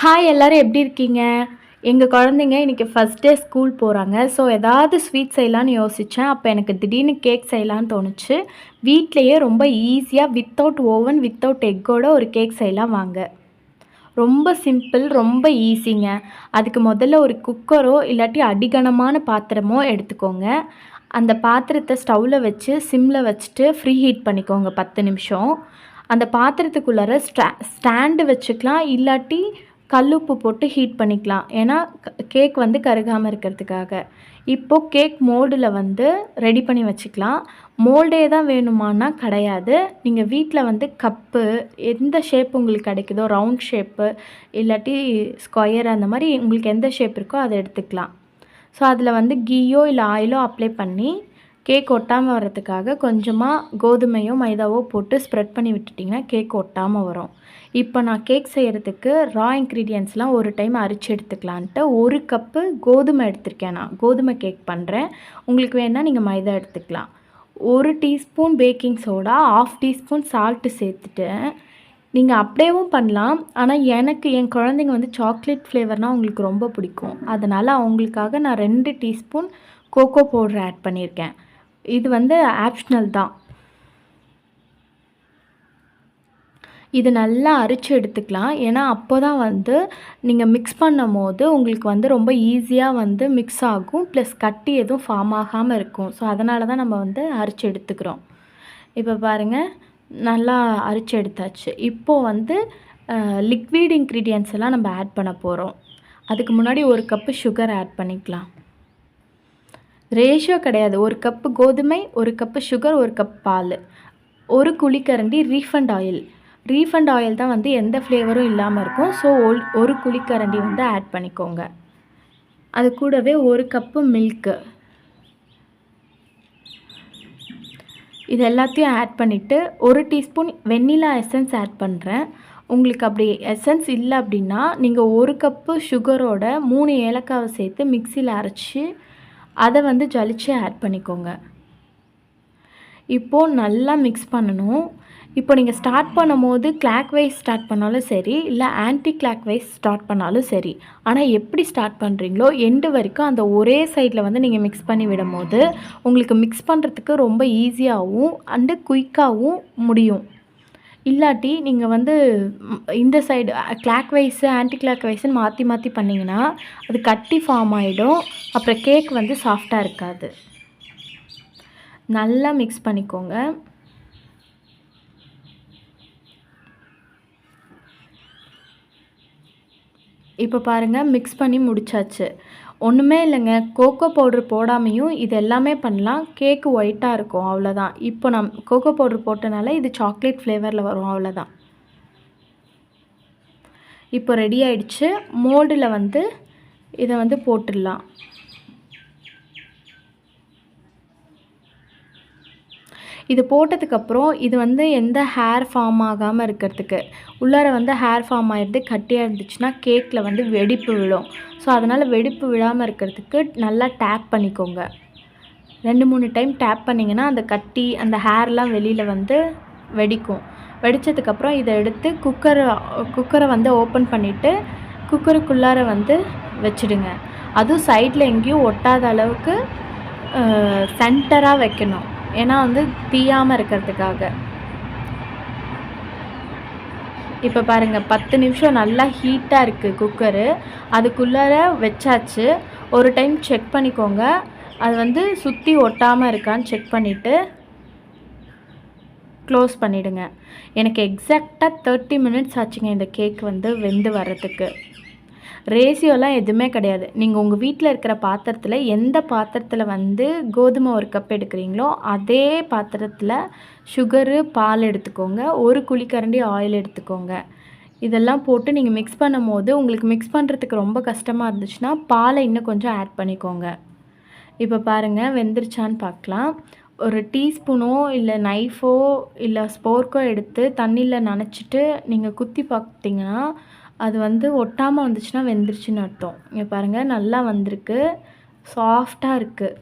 Hi எல்லோரும் எப்படி இருக்கீங்க? எங்கள் குழந்தைங்க இன்றைக்கி ஃபஸ்ட் டே ஸ்கூல் போகிறாங்க ஸோ ஏதாவது ஸ்வீட் செய்யலான்னு யோசித்தேன் அப்போ எனக்கு திடீர்னு கேக் செய்யலான்னு தோணுச்சு. வீட்லேயே ரொம்ப ஈஸியாக வித்தவுட் ஓவன் வித்தவுட் எக்கோட ஒரு கேக் செய்யலாம் வாங்க. ரொம்ப சிம்பிள் ரொம்ப ஈஸிங்க அதுக்கு முதல்ல ஒரு குக்கரோ இல்லாட்டி அடிகனமான பாத்திரமோ எடுத்துக்கோங்க. அந்த பாத்திரத்தை ஸ்டவ்வில் வச்சு சிம்மில் வச்சுட்டு ஃப்ரீ ஹீட் பண்ணிக்கோங்க பத்து நிமிஷம். அந்த பாத்திரத்துக்குள்ளார ஸ்டா ஸ்டாண்டு வச்சுக்கலாம். இல்லாட்டி கல்லுப்பு போட்டு ஹீட் பண்ணிக்கலாம். ஏன்னா கேக் வந்து கருகாமல் இருக்கிறதுக்காக. இப்போது கேக் மோல்டில் வந்து ரெடி பண்ணி வச்சுக்கலாம். மோல்டே தான் வேணுமானா கிடையாது. நீங்கள் வீட்டில் வந்து கப்பு எந்த ஷேப் உங்களுக்கு கிடைக்குதோ ரவுண்ட் ஷேப்பு இல்லாட்டி ஸ்கொயர் அந்த மாதிரி உங்களுக்கு எந்த ஷேப் இருக்கோ அதை எடுத்துக்கலாம். ஸோ அதில் வந்து கீயோ இல்லை ஆயிலோ அப்ளை பண்ணி கேக் ஒட்டாமல் வர்றதுக்காக கொஞ்சமாக கோதுமையோ மைதாவோ போட்டு ஸ்ப்ரெட் பண்ணி விட்டுட்டிங்கன்னா கேக் ஒட்டாமல் வரும். இப்போ நான் கேக் செய்கிறதுக்கு ரா இன்க்ரீடியன்ஸ்லாம் ஒரு டைம் அரிச்சு எடுத்துக்கலான்ட்டு ஒரு கப்பு கோதுமை எடுத்திருக்கேன் நான். கோதுமை கேக் பண்ணுறேன் உங்களுக்கு வேணால் நீங்கள் மைதா எடுத்துக்கலாம். ஒரு teaspoon baking soda half teaspoon salt சேர்த்துட்டு நீங்கள் அப்படியேவும் பண்ணலாம். ஆனால் எனக்கு என் குழந்தைங்க வந்து சாக்லேட் ஃப்ளேவர்னால் அவங்களுக்கு ரொம்ப பிடிக்கும். அதனால் அவங்களுக்காக நான் ரெண்டு டீஸ்பூன் கோகோ பவுடர் ஆட் பண்ணியிருக்கேன். இது வந்து ஆப்ஷனல் தான். இது நல்லா அரிச்சு எடுத்துக்கலாம். ஏன்னா அப்போ தான் வந்து நீங்கள் மிக்ஸ் பண்ணும் போது உங்களுக்கு வந்து ரொம்ப ஈஸியாக வந்து மிக்ஸ் ஆகும். ப்ளஸ் கட்டி எதுவும் ஃபார்ம் ஆகாமல் இருக்கும். ஸோ அதனால தான் நம்ம வந்து அரிச்சு எடுத்துக்கிறோம். இப்போ பாருங்கள் நல்லா அரிச்சு எடுத்தாச்சு. இப்போது வந்து லிக்விட் இன்க்ரீடியன்ஸ் எல்லாம் நம்ம ஆட் பண்ண போகிறோம் அதுக்கு முன்னாடி ஒரு கப்பு சுகர் ஆட் பண்ணிக்கலாம். ரேஷியோ கிடையாது. ஒரு கப்பு கோதுமை ஒரு கப்பு சுகர் ஒரு கப் பால். ஒரு குழிக்கரண்டி ரீஃபண்ட் ஆயில் ரீஃபண்ட் ஆயில் தான் வந்து எந்த ஃப்ளேவரும் இல்லாமல் இருக்கும். ஸோ ஒரு குழிக்கரண்டி வந்து ஆட் பண்ணிக்கோங்க. அது கூடவே ஒரு கப்பு மில்க்கு இது எல்லாத்தையும் ஆட் பண்ணிவிட்டு ஒரு டீஸ்பூன் வெண்ணிலா எசன்ஸ் ஆட் பண்ணுறேன் உங்களுக்கு அப்படி எசன்ஸ் இல்லை அப்படின்னா நீங்கள் ஒரு கப்பு சுகரோட மூணு ஏலக்காவை சேர்த்து மிக்சியில் அரைச்சி அதை வந்து ஜலிச்சு ஆட் பண்ணிக்கோங்க. இப்போது நல்லா மிக்ஸ் பண்ணணும். இப்போ நீங்கள் ஸ்டார்ட் பண்ணும் போது கிளாக் வைஸ் ஸ்டார்ட் பண்ணாலும் சரி இல்லை ஆன்டி கிளாக் வைஸ் ஸ்டார்ட் பண்ணாலும் சரி ஆனால் எப்படி ஸ்டார்ட் பண்ணுறீங்களோ எண்டு வரைக்கும் அந்த ஒரே சைடில் வந்து நீங்கள் மிக்ஸ் பண்ணி விடும் போது உங்களுக்கு மிக்ஸ் பண்ணுறதுக்கு ரொம்ப ஈஸியாகவும் அண்டு குயிக்காகவும் முடியும். இல்லாட்டி நீங்கள் வந்து இந்த side clockwise anti clock வைஸ்ன்னு மாற்றி மாற்றி பண்ணிங்கன்னா அது கட்டி ஃபார்ம் ஆகிடும் அப்புறம் கேக் வந்து சாஃப்டாக இருக்காது. நல்லா மிக்ஸ் பண்ணிக்கோங்க. இப்போ பாருங்கள் மிக்ஸ் பண்ணி முடிச்சாச்சு. ஒன்றுமே இல்லைங்க. கோகோ பவுட்ரு போடாமையும் இது எல்லாமே பண்ணலாம். கேக்கு ஒயிட்டாக இருக்கும் அவ்வளோதான் இப்போ நம் கோகோ பவுட்ரு போட்டனால இது சாக்லேட் ஃப்ளேவரில் வரும் அவ்வளோதான் இப்போ ரெடி ஆயிடுச்சு. மோல்டில் வந்து இதை வந்து போட்டுடலாம். இது போட்டதுக்கப்புறம் இது வந்து எந்த ஹேர் ஃபார்ம் ஆகாமல் இருக்கிறதுக்கு. உள்ளார வந்து ஹேர் ஃபார்ம் ஆகிடுது கட்டியாக இருந்துச்சுன்னா கேக்கில் வந்து வெடிப்பு விழும். ஸோ அதனால் வெடிப்பு விழாமல் இருக்கிறதுக்கு நல்லா டேப் பண்ணிக்கோங்க. ரெண்டு மூணு டைம் டேப் பண்ணிங்கன்னா அந்த கட்டி அந்த ஹேர்லாம் வெளியில் வந்து வெடிக்கும். வெடித்ததுக்கப்புறம் இதை எடுத்து குக்கரை குக்கரை வந்து ஓப்பன் பண்ணிவிட்டு குக்கருக்குள்ளார வந்து வச்சுடுங்க. அதுவும் சைடில் எங்கேயும் ஒட்டாத அளவுக்கு சென்டராக வைக்கணும். ஏன்னா வந்து தீயாமல் இருக்கிறதுக்காக. இப்போ பாருங்கள் பத்து நிமிஷம் நல்லா ஹீட்டாக இருக்குது குக்கரு அதுக்குள்ளார வச்சாச்சு. ஒரு டைம் செக் பண்ணிக்கோங்க. அது வந்து சுற்றி ஒட்டாமல் இருக்கான்னு செக் பண்ணிவிட்டு க்ளோஸ் பண்ணிவிடுங்க எனக்கு எக்ஸாக்டாக தேர்ட்டி மினிட்ஸ் ஆச்சுங்க இந்த கேக் வந்து வெந்து வர்றதுக்கு. ரேசியோலாம் எதுவுமே கிடையாது. நீங்கள் உங்கள் வீட்டில் இருக்கிற பாத்திரத்தில் எந்த பாத்திரத்தில் வந்து கோதுமை ஒரு கப் எடுக்கிறீங்களோ அதே பாத்திரத்தில் சுகரு பால் எடுத்துக்கோங்க. ஒரு குழிக்கரண்டி ஆயில் எடுத்துக்கோங்க. இதெல்லாம் போட்டு நீங்கள் மிக்ஸ் பண்ணும் போது உங்களுக்கு மிக்ஸ் பண்ணுறதுக்கு ரொம்ப கஷ்டமாக இருந்துச்சுன்னா பாலை இன்னும் கொஞ்சம் ஆட் பண்ணிக்கோங்க. இப்போ பாருங்கள் வெந்துருச்சான்னு பார்க்கலாம் ஒரு டீஸ்பூனோ இல்லை நைஃபோ இல்லை ஸ்போர்க்கோ எடுத்து தண்ணியில் நனைச்சிட்டு நீங்கள் குத்தி பார்த்தீங்கன்னா அது வந்து ஒட்டாமல் வந்துச்சுன்னா வெந்துருச்சுன்னு அர்த்தம். இங்கே பாருங்கள் நல்லா வந்திருக்கு. சாஃப்டாக இருக்குது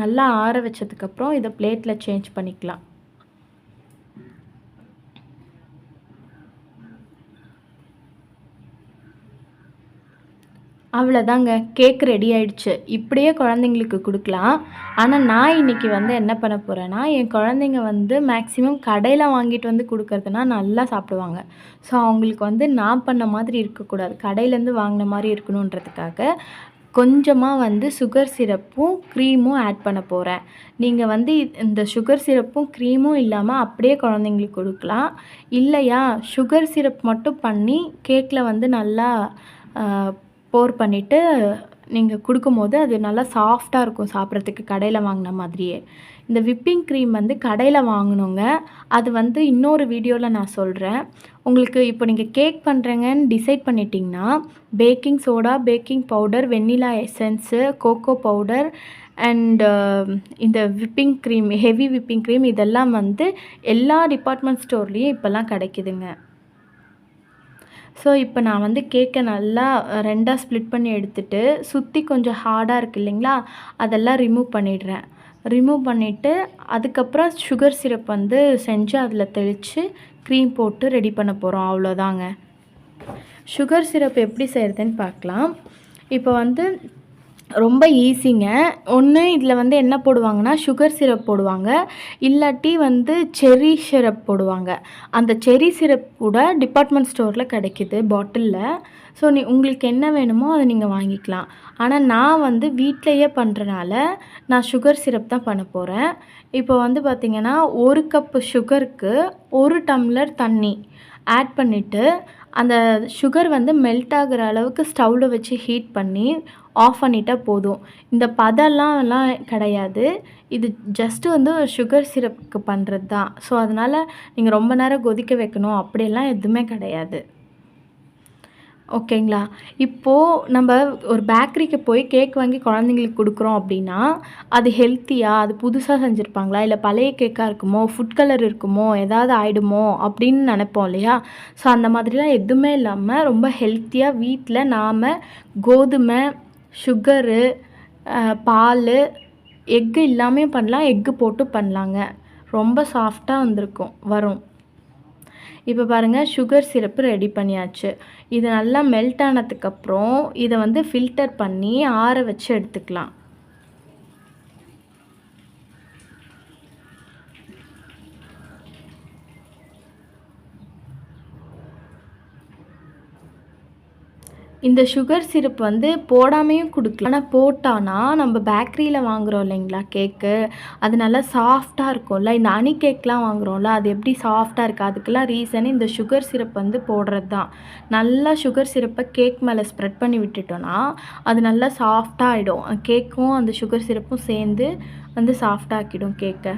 நல்லா ஆற வச்சதுக்கப்புறம் இதை பிளேட்டில் சேஞ்ச் பண்ணிக்கலாம். அவ்வளோதாங்க கேக் ரெடி ஆயிடுச்சு. இப்படியே குழந்தைங்களுக்கு கொடுக்கலாம். ஆனால் நான் இன்னைக்கு வந்து என்ன பண்ண போகிறேன்னா என் குழந்தைங்க வந்து மேக்ஸிமம் கடையில் வாங்கிட்டு வந்து கொடுக்கறதுனா நல்லா சாப்பிடுவாங்க. ஸோ அவங்களுக்கு வந்து நான் பண்ண மாதிரி இருக்கக்கூடாது. கடையிலேருந்து வாங்கின மாதிரி இருக்கணுன்றதுக்காக கொஞ்சமாக வந்து சுகர் சிரப்பும் க்ரீமும் ஆட் பண்ண போகிறேன் நீங்கள் வந்து இந்த சுகர் சிரப்பும் க்ரீமும் இல்லாமல் அப்படியே குழந்தைங்களுக்கு கொடுக்கலாம். இல்லையா? சுகர் சிரப் மட்டும் பண்ணி கேக்கில் வந்து நல்லா போர் பண்ணிவிட்டு நீங்கள் கொடுக்கும்போது அது நல்லா சாஃப்டாக இருக்கும் சாப்பிட்றதுக்கு கடையில் வாங்கின மாதிரியே. இந்த விப்பிங் க்ரீம் வந்து கடையில் வாங்கணுங்க. அது வந்து இன்னொரு வீடியோவில் நான் சொல்கிறேன் உங்களுக்கு இப்போ நீங்கள் கேக் பண்ணுறேங்கன்னு டிசைட் பண்ணிட்டீங்கன்னா baking soda baking powder vanilla essence cocoa powder and இந்த whipping cream heavy whipping cream இதெல்லாம் வந்து எல்லா டிபார்ட்மெண்ட் ஸ்டோர்லேயும் இப்போல்லாம் கிடைக்குதுங்க. ஸோ இப்போ நான் வந்து கேக்கை நல்லா ரெண்டாக ஸ்ப்ளிட் பண்ணி எடுத்துட்டு சுற்றி கொஞ்சம் ஹார்டாக இருக்குது இல்லைங்களா அதெல்லாம் ரிமூவ் பண்ணிடுறேன். ரிமூவ் பண்ணிவிட்டு அதுக்கப்புறம் சுகர் சிரப் வந்து செஞ்சு அதில் தெளித்து க்ரீம் போட்டு ரெடி பண்ண போகிறோம் அவ்வளோதாங்க. சுகர் சிரப் எப்படி செய்கிறதுன்னு பார்க்கலாம். இப்போ வந்து ரொம்ப ஈஸிங்க ஒன்று இதில் வந்து என்ன போடுவாங்கன்னா சுகர் சிரப் போடுவாங்க. இல்லாட்டி வந்து செரி சிரப் போடுவாங்க. அந்த செரி சிரப் கூட டிபார்ட்மெண்ட் ஸ்டோரில் கிடைக்கிது பாட்டிலில் ஸோ நீ உங்களுக்கு என்ன வேணுமோ அதை நீங்கள் வாங்கிக்கலாம். ஆனால் நான் வந்து வீட்டிலையே பண்ணுறனால நான் சுகர் சிரப் தான் பண்ண போகிறேன் இப்போ வந்து பார்த்திங்கன்னா ஒரு கப்பு சுகருக்கு ஒரு டம்ளர் தண்ணி ஆட் பண்ணிவிட்டு அந்த சுகர் வந்து மெல்ட் ஆகிற அளவுக்கு ஸ்டவ்வில் வச்சு ஹீட் பண்ணி ஆஃப் பண்ணிட்டால் போதும். இந்த பதம்லாம்லாம் கிடையாது. இது ஜஸ்ட்டு வந்து சுகர் சிரப்புக்கு பண்ணுறது தான் ஸோ அதனால் நீங்கள் ரொம்ப நேரம் கொதிக்க வைக்கணும். அப்படியெல்லாம் எதுவுமே கிடையாது. ஓகேங்களா? இப்போது நம்ம ஒரு பேக்கரிக்கு போய் கேக் வாங்கி குழந்தைங்களுக்கு கொடுக்குறோம் அப்படின்னா அது ஹெல்த்தியாக அது புதுசாக செஞ்சுருப்பாங்களா? இல்லை பழைய கேக்காக இருக்குமோ? ஃபுட் கலர் இருக்குமோ? ஏதாவது ஆகிடுமோ அப்படின்னு நினைப்போம் இல்லையா? ஸோ அந்த மாதிரிலாம் எதுவுமே இல்லாமல் ரொம்ப ஹெல்த்தியாக வீட்டில் நாம் கோதுமை சுகரு பால் எக்கு இல்லாமல் பண்ணலாம். எக்கு போட்டு பண்ணலாங்க. ரொம்ப சாஃப்டாக வந்திருக்கும். வரும். இப்போ பாருங்கள் சுகர் சிரப்பு ரெடி பண்ணியாச்சு. இது நல்லா மெல்ட் ஆனதுக்கப்புறம் இதை வந்து ஃபில்டர் பண்ணி ஆற வச்சு எடுத்துக்கலாம். இந்த சுகர் சிரப் வந்து போடாமையும் கொடுக்கலாம். ஆனால் போட்டானா நம்ம பேக்கரியில் வாங்குகிறோம் இல்லைங்களா கேக்கு அது நல்லா சாஃப்டாக இருக்கும்ல. இந்த அணி கேக்லாம் வாங்குகிறோம்ல அது எப்படி சாஃப்டாக இருக்குது அதுக்கெல்லாம் ரீசன் இந்த சுகர் சிரப் வந்து போடுறது தான் நல்லா சுகர் சிரப்பை கேக் மேலே ஸ்ப்ரெட் பண்ணி விட்டுட்டோன்னா அது நல்லா சாஃப்டாக ஆகிடும் கேக்கும் அந்த சுகர் சிரப்பும் சேர்ந்து வந்து சாஃப்டாக்கிடும் கேக்கை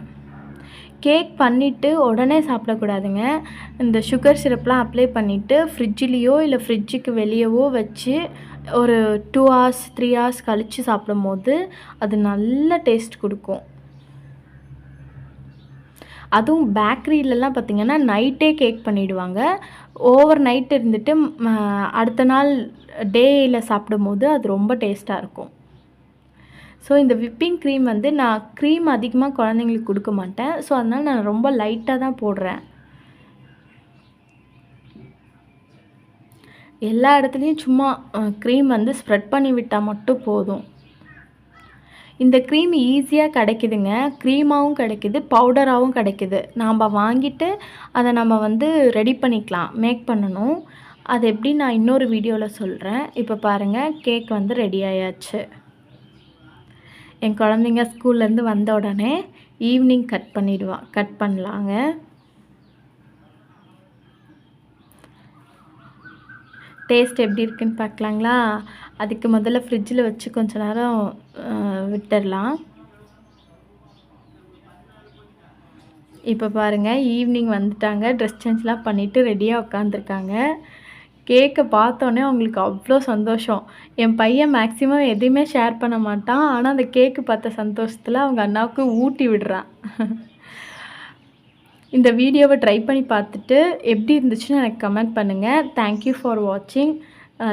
கேக் பண்ணிவிட்டு உடனே சாப்பிடக்கூடாதுங்க. இந்த சுகர் சிரப்லாம் அப்ளை பண்ணிவிட்டு ஃப்ரிட்ஜிலேயோ இல்லை ஃப்ரிட்ஜுக்கு வெளியவோ வச்சு ஒரு டூ ஹார்ஸ் த்ரீ ஹார்ஸ் கழித்து சாப்பிடும்போது அது நல்ல டேஸ்ட் கொடுக்கும். அதுவும் பேக்கரியிலலாம் பார்த்திங்கன்னா நைட்டே கேக் பண்ணிவிடுவாங்க ஓவர் நைட் இருந்துட்டு அடுத்த நாள் டேயில் சாப்பிடும்போது அது ரொம்ப டேஸ்ட்டாக இருக்கும். ஸோ இந்த விப்பிங் க்ரீம் வந்து நான் க்ரீம் அதிகமாக குழந்தைங்களுக்கு கொடுக்க மாட்டேன். ஸோ அதனால் நான் ரொம்ப லைட்டாக தான் போடுறேன். எல்லா இடத்துலையும் சும்மா க்ரீம் வந்து ஸ்ப்ரெட் பண்ணி விட்டால் மட்டும் போதும். இந்த க்ரீம் ஈஸியாக கிடைக்குதுங்க. க்ரீமாகவும் கிடைக்குது பவுடராகவும் கிடைக்குது. நாம் வாங்கிட்டு அதை நம்ம வந்து ரெடி பண்ணிக்கலாம் மேக் பண்ணணும். அது எப்படி நான் இன்னொரு வீடியோவில் சொல்கிறேன் இப்போ பாருங்கள் கேக் வந்து ரெடி ஆயாச்சு. என் குழந்தைங்க ஸ்கூல்லேருந்து வந்த உடனே ஈவினிங் கட் பண்ணிவிடுவான் கட் பண்ணலாங்க. டேஸ்ட் எப்படி இருக்குன்னு பார்க்கலாங்களா? அதுக்கு முதல்ல ஃப்ரிட்ஜில் வச்சு கொஞ்ச நேரம் விட்டுடலாம். இப்போ பாருங்கள் ஈவினிங் வந்துட்டாங்க ட்ரெஸ் சேஞ்ச்லாம் பண்ணிவிட்டு ரெடியாக உட்காந்துருக்காங்க கேக்கை பார்த்தோன்னே அவங்களுக்கு அவ்வளோ சந்தோஷம். என் பையன் மேக்ஸிமம் எதையுமே ஷேர் பண்ண மாட்டான். ஆனால் அந்த கேக்கு பார்த்த சந்தோஷத்தில் அவங்க அண்ணாவுக்கு ஊட்டி விடுறான். இந்த வீடியோவை ட்ரை பண்ணி பார்த்துட்டு எப்படி இருந்துச்சுன்னு எனக்கு கமெண்ட் பண்ணுங்கள் தேங்க்யூ ஃபார் வாட்சிங்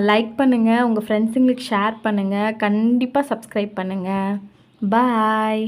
லைக் பண்ணுங்கள் உங்கள் ஃப்ரெண்ட்ஸுங்களுக்கு ஷேர் பண்ணுங்கள் கண்டிப்பாக சப்ஸ்கிரைப் பண்ணுங்கள் பாய்